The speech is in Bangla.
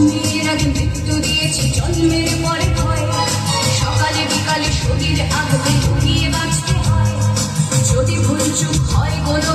জন্মের আগে মৃত্যু দিয়েছি, জন্মের পরে হয়। সকালে বিকালে শরীর আগে ঢুকিয়ে বাঁচতে হয়। যদি ভুল চুপ হয়, কোনো